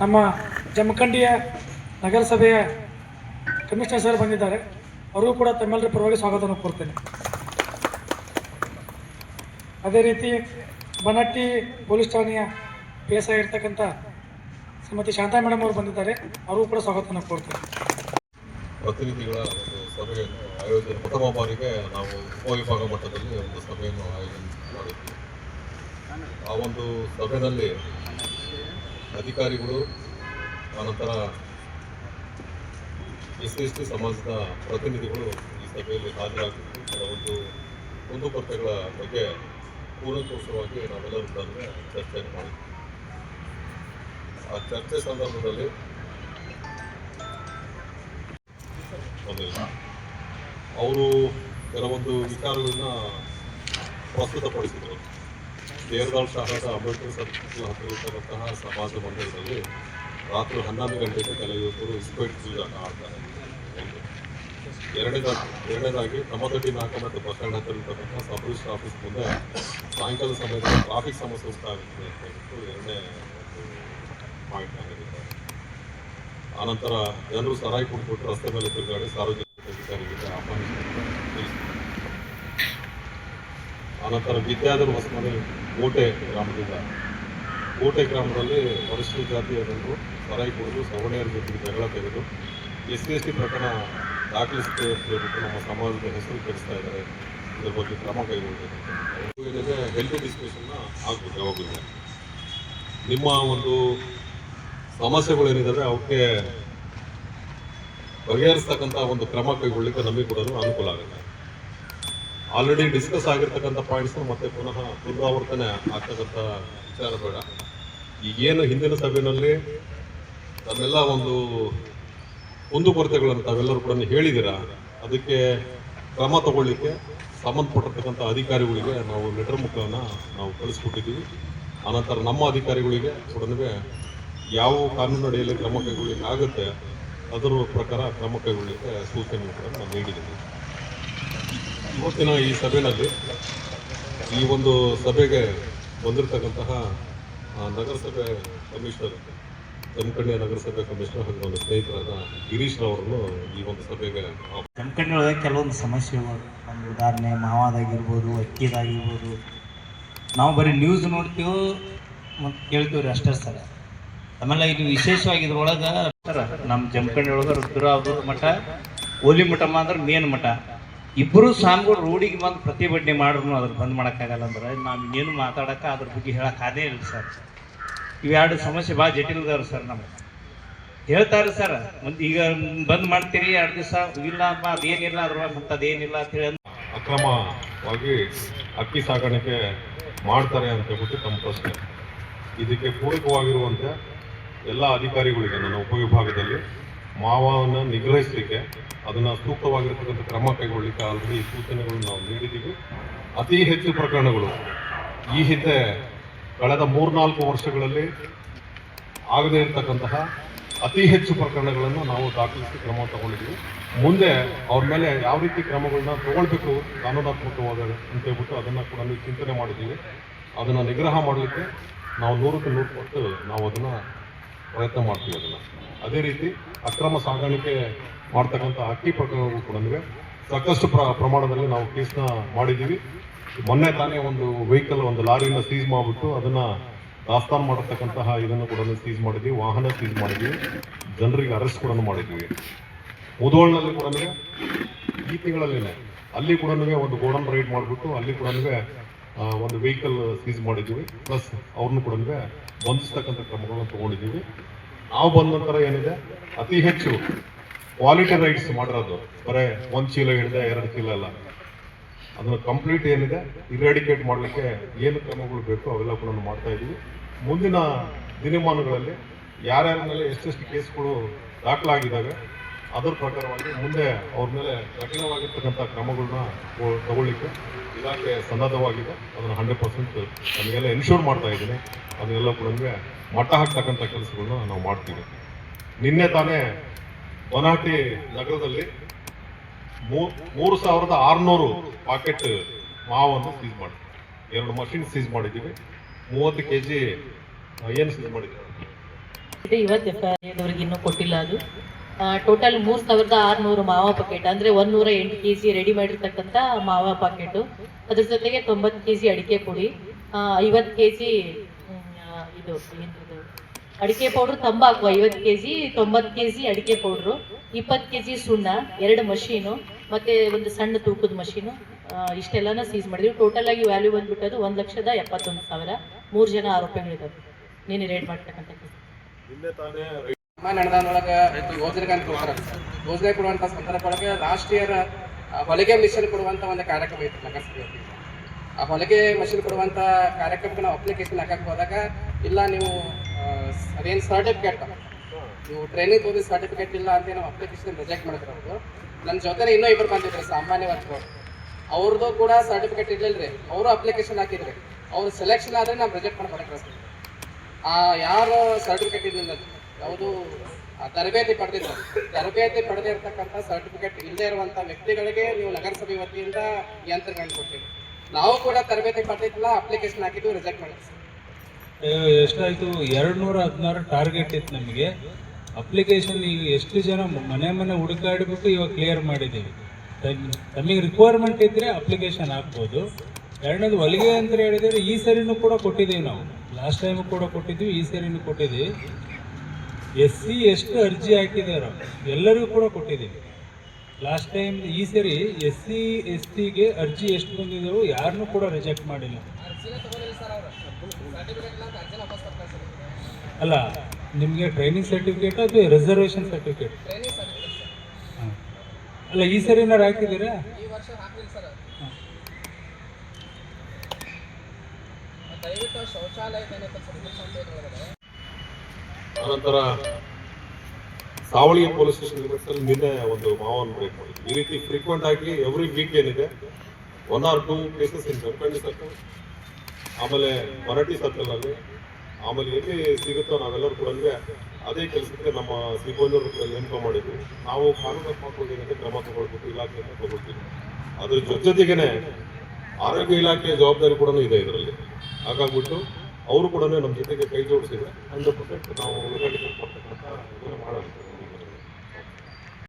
ನಮ್ಮ ಜಮಖಂಡಿಯ ನಗರಸಭೆಯ commissioner sir ಬಂದಿದ್ದಾರೆ. ಅವರಿಗೂ ಕೂಡ ತಮ್ಮೆಲ್ಲರ ಪರವಾಗಿ ಸ್ವಾಗತವನ್ನು ಕೋರ್ತೇನೆ. ಅದೇ ರೀತಿ ಬನಟ್ಟಿ ಪೊಲೀಸ್ ಠಾಣೆಯ ಪಿ ಎಸ್ ಆಗಿರ್ತಕ್ಕಂಥ ಶ್ರೀಮತಿ ಶಾಂತಾ ಮೇಡಮ್ ಅವರು ಬಂದಿದ್ದಾರೆ. ಅವರಿಗೂ ಕೂಡ ಸ್ವಾಗತವನ್ನು ಕೋರ್ತೇನೆ. ಪ್ರತಿನಿಧಿಗಳ ಒಂದು ಸಭೆಯನ್ನು ಆಯೋಜನೆ ಪ್ರಥಮ ಬಾರಿಗೆ ನಾವು ಉಪವಿಭಾಗ ಮಟ್ಟದಲ್ಲಿ ಒಂದು ಸಭೆಯನ್ನು ಆಯೋಜನೆ ಮಾಡಿದ್ವಿ. ಆ ಒಂದು ಸಭೆಯಲ್ಲಿ ಅಧಿಕಾರಿಗಳು ಆನಂತರ ಎಸ್ ಟಿ ಸಮಾಜದ ಪ್ರತಿನಿಧಿಗಳು ಈ ಸಭೆಯಲ್ಲಿ ಹಾಜರಾಗಿದ್ದು ಕೆಲವೊಂದು ಕುಂದುಕೊರತೆಗಳ ಬಗ್ಗೆ ಪೂರ್ಣಕೋಶವಾಗಿ ನಾವೆಲ್ಲರೂ ಕೂಡ ಚರ್ಚೆ ಮಾಡಿದ್ವಿ. ಆ ಚರ್ಚೆ ಸಂದರ್ಭದಲ್ಲಿ ಅವರು ಕೆಲವೊಂದು ವಿಚಾರಗಳನ್ನ ಪ್ರಸ್ತುತಪಡಿಸಿದರು. ದೇರ್ದಾಳ್ ಶಾಸಕ ಅಂಬೇಡ್ಕರ್ ಸರ್ಕಲ್ ಹತ್ತಿರ ಇರ್ತಕ್ಕಂತಹ ಸಮಾಜ ಮಂದಿರದಲ್ಲಿ ರಾತ್ರಿ ಹನ್ನೊಂದು ಗಂಟೆಗೆ ಕೆಲ ಯುವಕರು ಇಸ್ಪೇಟ್ ಜೂಜಾಟ ಆಡ್ತಾರೆ ಎರಡನೇದಾಗಿ ಎರಡನೇದಾಗಿ ತಮ್ಮದೊಡ್ಡಿ ನಾಲ್ಕು ಮತ್ತು ಬಸ್ ಸ್ಟ್ಯಾಂಡ್ ಹತ್ತಿರ ಆಫೀಸ್ ಮುಂದೆ ಸಾಯಂಕಾಲ ಸಮಯದಲ್ಲಿ ಟ್ರಾಫಿಕ್ ಸಮಸ್ಯೆ ಉಂಟಾಗುತ್ತೆ ಅಂತ ಹೇಳ್ಬಿಟ್ಟು ಎರಡನೇ ಪಾಯಿಂಟ್ ಆಗಿದ್ದಾರೆ ಆನಂತರ ಜನರು ಸರಾಯಿ ಕುಡ್ಬಿಟ್ಟು ರಸ್ತೆ ಮೇಲೆ ತಿರುಗಾಡಿ ಸಾರ್ವಜನಿಕ ಅಧಿಕಾರಿಗಳಿಗೆ ಆಹ್ವಾನಿಸಿದ್ದಾರೆ ಆನಂತರ ವಿದ್ಯಾಧರ ಹೊಸಮನೆ ಕೋಟೆ ಗ್ರಾಮದಿಂದ. ಕೋಟೆ ಗ್ರಾಮದಲ್ಲಿ ಪರಿಶಿಷ್ಟ ಜಾತಿಯ ಜನರು ಸರಾಯಿ ಕುಡಿದು ಸವರ್ಣಿಯರ ಜೊತೆಗೆ ಜಗಳ ತೆಗೆದು ಎಸ್ ಸಿ ಎಸ್ ಟಿ ಪ್ರಕರಣ ದಾಖಲಿಸುತ್ತೇವೆ ಅಂತ ಹೇಳ್ಬಿಟ್ಟು ನಮ್ಮ ಸಮಾಜದ ಹೆಸರು ಕೆಡಿಸ್ತಾ ಇದ್ದಾರೆ. ಇದ್ರ ಬಗ್ಗೆ ಕ್ರಮ ಕೈಗೊಳ್ಳಬೇಕು ಹೆಲ್ತ್ ಡಿಸ್ಕಷನ್ನ ಆಗ್ಬೋದು ಯಾವಾಗಲೂ. ನಿಮ್ಮ ಒಂದು ಸಮಸ್ಯೆಗಳೇನಿದ್ದಾವೆ ಅವಕ್ಕೆ ಬಗೆಹರಿಸ್ತಕ್ಕಂಥ ಒಂದು ಕ್ರಮ ಕೈಗೊಳ್ಳಲಿಕ್ಕೆ ನಮಗೆ ಕೂಡ ಅನುಕೂಲ ಆಗುತ್ತೆ. ಆಲ್ರೆಡಿ ಡಿಸ್ಕಸ್ ಆಗಿರ್ತಕ್ಕಂಥ ಪಾಯಿಂಟ್ಸ್ ಮತ್ತೆ ಪುನಃ ಪುನರಾವರ್ತನೆ ಆಗ್ತಕ್ಕಂಥ ವಿಚಾರ ಬೇಡ. ಈಗೇನು ಹಿಂದಿನ ಸಭೆಯಲ್ಲಿ ತಮ್ಮೆಲ್ಲ ಒಂದು ಕುಂದುಕೊರತೆಗಳನ್ನು ತಾವೆಲ್ಲರೂ ಕೂಡ ಹೇಳಿದ್ದೀರಾ? ಅದಕ್ಕೆ ಕ್ರಮ ತಗೊಳ್ಳಿಕ್ಕೆ ಸಂಬಂಧಪಟ್ಟಿರ್ತಕ್ಕಂಥ ಅಧಿಕಾರಿಗಳಿಗೆ ನಾವು ಲೆಟರ್ ಮುಖವನ್ನು ನಾವು ಕಳಿಸ್ಕೊಟ್ಟಿದ್ದೀವಿ. ಆನಂತರ ನಮ್ಮ ಅಧಿಕಾರಿಗಳಿಗೆ ಕೂಡ ಯಾವ ಕಾನೂನು ಅಡಿಯಲ್ಲಿ ಕ್ರಮ ಕೈಗೊಳ್ಳಿಕ್ಕೆ ಆಗುತ್ತೆ ಅದರ ಪ್ರಕಾರ ಕ್ರಮ ಕೈಗೊಳ್ಳಿಕ್ಕೆ ಸೂಚನೆ ನಾವು ನೀಡಿದ್ದೀವಿ. ಇವತ್ತಿನ ಈ ಸಭೆಯಲ್ಲಿ ಈ ಒಂದು ಸಭೆಗೆ ಬಂದಿರತಕ್ಕಂತಹ ನಗರಸಭೆ ಕಮಿಷನರ್ ಜಮಖಂಡಿಯ ನಗರಸಭೆ ಕಮಿಷನರ್ ಹಾಗೂ ನನ್ನ ಸ್ನೇಹಿತರಾದ ಗಿರೀಶ್ ರವರನ್ನು ಈ ಒಂದು ಸಭೆಗೆ ಜಮಖಂಡಿ ಒಳಗೆ ಕೆಲವೊಂದು ಸಮಸ್ಯೆಗಳು ಒಂದು ಉದಾಹರಣೆ, ಮಾವಾದಾಗಿರ್ಬೋದು, ಅಕ್ಕಿದಾಗಿರ್ಬೋದು. ನಾವು ಬರೀ ನ್ಯೂಸ್ ನೋಡ್ತೀವೋ ಮತ್ತು ಕೇಳ್ತೀವಿ ರೀ ಅಷ್ಟೇ ಸರ್. ಆಮೇಲೆ ಇದು ವಿಶೇಷವಾಗಿ ಇದ್ರೊಳಗೆ ನಮ್ಮ ಜಮಖಂಡಿ ಒಳಗೆ ರುದ್ರಾವದ ಮಠ ಓಲಿ ಮಠ ಅಂದ್ರೆ ಮೇನ್ ಮಠ. ಇಬ್ಬರು ಸ್ವಾಮಿಗಳು ರೋಡಿಗೆ ಬಂದು ಪ್ರತಿಭಟನೆ ಮಾಡ್ರು ಅದ್ರ ಬಂದ್ ಮಾಡೋಕ್ಕಾಗಲ್ಲ ಅಂದ್ರೆ ನಾವು ಇನ್ನೇನು ಮಾತಾಡೋಕೆ ಅದ್ರ ಬಗ್ಗೆ ಹೇಳಕ್ಕೆ ಆದೇ ಇಲ್ಲ ಸರ್. ಇವೆರಡು ಸಮಸ್ಯೆ ಭಾಳ ಜಟಿಲದವ್ರು ಸರ್ ನಮಗೆ. ಹೇಳ್ತಾರೆ ಸರ್, ಒಂದು ಈಗ ಬಂದ್ ಮಾಡ್ತೀರಿ, ಎರಡು ದಿವಸ ಇಲ್ಲ ಅಪ್ಪ ಅದೇನಿಲ್ಲ ಅದ್ರ ಅಂತ ಹೇಳಿ ಅಕ್ರಮವಾಗಿ ಅಕ್ಕಿ ಸಾಗಾಣಿಕೆ ಮಾಡ್ತಾರೆ ಅಂತ ಹೇಳ್ಬಿಟ್ಟು ತಮ್ಮ ಪ್ರಶ್ನೆ. ಇದಕ್ಕೆ ಪೂರಕವಾಗಿರುವಂತೆ ಎಲ್ಲ ಅಧಿಕಾರಿಗಳಿಗೆ, ನನ್ನ ಉಪವಿಭಾಗದಲ್ಲಿ ಮಾವನ್ನು ನಿಗ್ರಹಿಸಲಿಕ್ಕೆ ಅದನ್ನು ಸೂಕ್ತವಾಗಿರ್ತಕ್ಕಂಥ ಕ್ರಮ ಕೈಗೊಳ್ಳಲಿಕ್ಕೆ ಆಲ್ರೆಡಿ ಸೂಚನೆಗಳನ್ನು ನಾವು ನೀಡಿದ್ದೀವಿ. ಅತಿ ಹೆಚ್ಚು ಪ್ರಕರಣಗಳು ಈ ಹಿಂದೆ ಕಳೆದ ಮೂರ್ನಾಲ್ಕು ವರ್ಷಗಳಲ್ಲಿ ಆಗದೇ ಇರತಕ್ಕಂತಹ ಅತಿ ಹೆಚ್ಚು ಪ್ರಕರಣಗಳನ್ನು ನಾವು ದಾಖಲಿಸಿ ಕ್ರಮ ತಗೊಂಡಿದ್ದೀವಿ. ಮುಂದೆ ಅವ್ರ ಮೇಲೆ ಯಾವ ರೀತಿ ಕ್ರಮಗಳನ್ನ ತಗೊಳ್ಬೇಕು ಕಾನೂನಾತ್ಮಕವಾದ ಅಂತ ಹೇಳ್ಬಿಟ್ಟು ಅದನ್ನು ಕೂಡ ನೀವು ಚಿಂತನೆ ಮಾಡಿದ್ದೀವಿ. ಅದನ್ನು ನಿಗ್ರಹ ಮಾಡಲಿಕ್ಕೆ ನಾವು ನೂರಕ್ಕೆ ನೂರು ಕೊಟ್ಟು ನಾವು ಅದನ್ನು ಪ್ರಯತ್ನ ಮಾಡ್ತೀವಿ ಅದನ್ನ. ಅದೇ ರೀತಿ ಅಕ್ರಮ ಸಾಗಾಣಿಕೆ ಮಾಡ್ತಕ್ಕಂಥ ಅಕ್ಕಿ ಪ್ರಕರಣಗಳು ಕೂಡ ಸಾಕಷ್ಟು ಪ್ರ ಪ್ರಮಾಣದಲ್ಲಿ ನಾವು ಕೇಸ್ನ ಮಾಡಿದ್ದೀವಿ. ಮೊನ್ನೆ ತಾನೇ ಒಂದು ವೆಹಿಕಲ್ ಒಂದು ಲಾರಿನ ಸೀಸ್ ಮಾಡಿಬಿಟ್ಟು ಅದನ್ನ ದಾಸ್ತಾನು ಮಾಡತಕ್ಕಂತಹ ಇದನ್ನು ಕೂಡ ಸೀಸ್ ಮಾಡಿದ್ವಿ ವಾಹನ ಸೀಸ್ ಮಾಡಿದ್ವಿ ಜನರಿಗೆ ಅರೆಸ್ಟ್ ಕೂಡ ಮಾಡಿದ್ವಿ ಮುಧೋಳ್ನಲ್ಲಿ ಕೂಡ ಈ ತಿಂಗಳಲ್ಲಿನೇ, ಅಲ್ಲಿ ಕೂಡ ಒಂದು ಗೋಡನ್ ರೈಡ್ ಮಾಡಿಬಿಟ್ಟು ಅಲ್ಲಿ ಕೂಡ ಒಂದು ವೆಹಿಕಲ್ ಸೀಸ್ ಮಾಡಿದ್ದೀವಿ. ಪ್ಲಸ್ ಅವ್ರನ್ನು ಕೂಡ ಬಂಧಿಸ್ತಕ್ಕಂಥ ಕ್ರಮಗಳನ್ನು ತಗೊಂಡಿದ್ದೀವಿ. ನಾವು ಬಂದ ನಂತರ ಏನಿದೆ? ಅತಿ ಹೆಚ್ಚು ಕ್ವಾಲಿಟಿ ರೈಡ್ಸ್ ಮಾಡಿರೋದು. ಬರೇ ಒಂದ್ ಚೀಲ ಹಿಡಿದೆ ಎರಡು ಚೀಲ ಅಲ್ಲ. ಅದನ್ನ ಕಂಪ್ಲೀಟ್ ಏನಿದೆ? ಇರಾಡಿಕೇಟ್ ಮಾಡಲಿಕ್ಕೆ ಏನು ಕ್ರಮಗಳು ಬೇಕು ಅವೆಲ್ಲ ಕೂಡ ಮಾಡ್ತಾ ಇದೀವಿ ಮುಂದಿನ ದಿನಮಾನಗಳಲ್ಲಿ ಯಾರ್ಯಾರ ಮೇಲೆ ಎಷ್ಟೆಷ್ಟು ಕೇಸ್ಗಳು ದಾಖಲಾಗಿದ್ದಾವೆ, ಅದರ ಪ್ರಕಾರವಾಗಿ ಮುಂದೆ ಅವ್ರ ಮೇಲೆ ಕಠಿಣವಾಗಿರ್ತಕ್ಕಂಥ ಕ್ರಮಗಳನ್ನ ತಗೊ- ತಗೊಳ್ಳಿಕ್ಕೆ ಇಲಾಖೆ ಸನ್ನದ್ಧವಾಗಿದೆ. ಅದನ್ನು ಹಂಡ್ರೆಡ್ ಪರ್ಸೆಂಟ್ ನಮಗೆಲ್ಲ ಎನ್ಶೂರ್ ಮಾಡ್ತಾ ಇದ್ದೀನಿ. ಅದನ್ನೆಲ್ಲ ಕೂಡ ಮಟ್ಟ ಹಾಕ್ತಕ್ಕಂಥ ಕೆಲಸಗಳನ್ನ ನಾವು ಮಾಡ್ತೀವಿ. ನಿನ್ನೆ ತಾನೇ ಒನಾಟಿ ನಗರದಲ್ಲಿ ಮೂರು ಸಾವಿರದ ಆರುನೂರು ಪಾಕೆಟ್ ಮಾವನ್ನು ಸೀಸ್ ಮಾಡಿದ್ವಿ. ಎರಡು ಮಷಿನ್ ಸೀಸ್ ಮಾಡಿದ್ದೀವಿ. ಮೂವತ್ತು ಕೆ ಜಿ ಏನು ಸೀಸ್ ಮಾಡಿದ್ದೀವಿ. ಇವತ್ತು ಎಫ್ ಐ ಇನ್ನೂ ಕೊಟ್ಟಿಲ್ಲ ಅದು. ಟೋಟಲ್ ಮೂರು ಸಾವಿರದ ಆರುನೂರು ಮಾವ ಪಾಕೆಟ್ ಅಂದರೆ ಒಂದೂರ ಎಂಟು ಕೆ ಜಿ ರೆಡಿ ಮಾಡಿರ್ತಕ್ಕಂಥ ಮಾವ ಪಾಕೆಟು ಅದ್ರ ಜೊತೆಗೆ ತೊಂಬತ್ತು ಕೆ ಜಿ ಅಡಿಕೆ ಪುಡಿ ಐವತ್ತು ಕೆ ಜಿ ಇದು ಏನಿದು ಅಡಿಕೆ ಪೌಡ್ರು ತಂಬಾಕು ಐವತ್ತು ಕೆ ಜಿ ತೊಂಬತ್ತು ಕೆ ಜಿ ಅಡಿಕೆ ಪೌಡ್ರು ಇಪ್ಪತ್ತು ಕೆ ಜಿ ಸುಣ್ಣ ಎರಡು ಮಷೀನು ಮತ್ತು ಒಂದು ಸಣ್ಣ ತೂಕದ ಮಷೀನು ಇಷ್ಟೆಲ್ಲನ ಸೀಸ್ ಮಾಡಿದ್ವಿ. ಟೋಟಲ್ ಆಗಿ ವ್ಯಾಲ್ಯೂ ಬಂದ್ಬಿಟ್ಟದು ಒಂದು ಲಕ್ಷದ ಎಪ್ಪತ್ತೊಂದು ಸಾವಿರ. ಮೂರು ಜನ ಆರೋಪಿಗಳಿದ್ದಾರೆ ನೀನು ರೇಟ್ ಮಾಡ್ತಕ್ಕಂಥ ನಡೆದಾನೊಳಗೆ ಯೋಜನೆ ಅಂತ ಕೊಡ್ತಾರೆ. ಯೋಜನೆ ಕೊಡುವಂಥ ರಾಷ್ಟ್ರೀಯ ಲಾಸ್ಟ್ ಇಯರ್ ಹೊಲಿಗೆ ಮಿಷನ್ ಕೊಡುವಂಥ ಒಂದು ಕಾರ್ಯಕ್ರಮ ಇತ್ತು ನಗರಸಭೆಯಲ್ಲಿ ಆ ಹೊಲಿಗೆ ಮಿಷನ್ ಕೊಡುವಂಥ ಕಾರ್ಯಕ್ರಮಕ್ಕೆ ನಾವು ಅಪ್ಲಿಕೇಶನ್ ಹಾಕಕ್ಕೆ ಹೋದಾಗ ಇಲ್ಲ, ನೀವು ಅದೇನು ಸರ್ಟಿಫಿಕೇಟ್ ನೀವು ಟ್ರೈನಿಂಗ್ ಹೋಗಿ ಸರ್ಟಿಫಿಕೇಟ್ ಇಲ್ಲ ಅಂತ ನಾವು ಅಪ್ಲಿಕೇಶನ್ ರಿಜೆಕ್ಟ್ ಮಾಡಿದ್ರು ಅವರು. ನನ್ನ ಜೊತೆ ಇನ್ನೂ ಇಬ್ಬರು ಬಂದಿದ್ರು, ಸಾಮಾನ್ಯ ವರ್ಗದವ್ರು. ಅವ್ರದ್ದು ಕೂಡ ಸರ್ಟಿಫಿಕೇಟ್ ಇರ್ಲಿಲ್ಲ ರೀ ಅವರು ಅಪ್ಲಿಕೇಶನ್ ಹಾಕಿದ್ರಿ. ಅವ್ರು ಸೆಲೆಕ್ಷನ್ ಆದರೆ ನಾವು ರಿಜೆಕ್ಟ್ ಕಳಿಸ್ತೀವಿ ಆ, ಯಾರು ಸರ್ಟಿಫಿಕೇಟ್ ಇರಲಿಲ್ಲ ಯಾವುದು ತರಬೇತಿ ಪಡೆದಿಲ್ಲ ತರಬೇತಿ ಪಡೆದಿರ್ತಕ್ಕಂಥ ಸರ್ಟಿಫಿಕೇಟ್ ಇಲ್ಲದೆ ಇರುವಂಥ ವ್ಯಕ್ತಿಗಳಿಗೆ ನೀವು ನಗರಸಭೆ ವತಿಯಿಂದ ಯಂತ್ರಗಳನ್ನು ಕೊಟ್ಟಿರಿ. ನಾವು ಕೂಡ ತರಬೇತಿ ಪಡೆದಿಲ್ಲ ಅಪ್ಲಿಕೇಶನ್ ಹಾಕಿದ್ದು ರಿಜೆಕ್ಟ್ ಮಾಡಿದ್ವಿ. ಎಷ್ಟಾಯ್ತು? ಎರಡು ನೂರ ಹದಿನಾರು ಟಾರ್ಗೆಟ್ ಇತ್ತು ನಮಗೆ. ಅಪ್ಲಿಕೇಶನ್ ಈಗ ಎಷ್ಟು ಜನ ಮನೆ ಮನೆ ಹುಡುಕಾಡಬೇಕು ಇವಾಗ ಕ್ಲಿಯರ್ ಮಾಡಿದ್ದೀವಿ. ನಮಗೆ ರಿಕ್ವೈರ್ಮೆಂಟ್ ಇದ್ದರೆ ಅಪ್ಲಿಕೇಶನ್ ಹಾಕ್ಬೋದು. ಎರಡನೇದು ಹೊಲಿಗೆ ಅಂತ ಹೇಳಿದರೆ ಈ ಸರಿನೂ ಕೂಡ ಕೊಟ್ಟಿದ್ದೀವಿ ನಾವು. ಲಾಸ್ಟ್ ಟೈಮು ಕೂಡ ಕೊಟ್ಟಿದ್ದೀವಿ, ಈ ಸರಿನೂ ಕೊಟ್ಟಿದ್ದೀವಿ. ಎಸ್ ಸಿ ಎಷ್ಟು ಅರ್ಜಿ ಹಾಕಿದಾರೋ ಎಲ್ಲರಿಗೂ ಕೂಡ ಕೊಟ್ಟಿದ್ದೀವಿ. ಲಾಸ್ಟ್ ಟೈಮ್ ಈ ಸರಿ ಎಸ್ ಸಿ ಎಸ್ ಟಿಗೆ ಅರ್ಜಿ ಎಷ್ಟು ಬಂದಿದ್ದವು ಯಾರನ್ನೂ ಕೂಡ ರಿಜೆಕ್ಟ್ ಮಾಡಿಲ್ಲ. ಅಲ್ಲ ನಿಮಗೆ ಟ್ರೈನಿಂಗ್ ಸರ್ಟಿಫಿಕೇಟ್ ಅಥವಾ ರಿಸರ್ವೇಶನ್ ಸರ್ಟಿಫಿಕೇಟ್ ಅಲ್ಲ ಈ ಸರಿ ಏನಾರು ಹಾಕಿದ್ದೀರಾ? ಅನಂತರ ಸಾವಳಿಯ ಪೊಲೀಸ್ ಸ್ಟೇಷನ್ ನಿನ್ನೆ ಒಂದು ಮಾವನ್ ಬ್ರೇಕ್ ಮಾಡಿದ್ವಿ ಈ ರೀತಿ ಫ್ರೀಕ್ವೆಂಟ್ ಆಗಿ ಎವ್ರಿ ವೀಕ್ ಏನಿದೆ one or two cases in circle ಆಮೇಲೆ ಮರಾಠಿ ಸರ್ಕಲ್ ಅಲ್ಲಿ ಆಮೇಲೆ ಎಲ್ಲಿ ಸಿಗುತ್ತೋ ನಾವೆಲ್ಲರೂ ಕೂಡ ಅದೇ ಕೆಲಸಕ್ಕೆ ನಮ್ಮ ಸಿಬ್ಬಂದಿಯವರು ಕೂಡ ನೇಮಕ ಮಾಡಿದ್ವಿ ನಾವು ಕಾನೂನಾತ್ಮಕವಾಗಿ ಏನಂತ ಕ್ರಮ ತಗೊಳ್ಬೇಕು ಇಲಾಖೆಯಿಂದ ತಗೊಳ್ತೀವಿ ಅದ್ರ ಜೊತೆ ಜೊತೆಗೇನೆ ಆರೋಗ್ಯ ಇಲಾಖೆಯ ಜವಾಬ್ದಾರಿ ಕೂಡ ಇದೆ ಇದರಲ್ಲಿ. ಹಾಗಾಗ್ಬಿಟ್ಟು ಅವರು ಕೂಡ ನಮ್ಮ ಜೊತೆಗೆ ಕೈ ಜೋಡಿಸಿದ್ರೆ ಹಂಡ್ರೆಡ್ ಪರ್ಸೆಂಟ್ ನಾವು ಮಾಡೋದು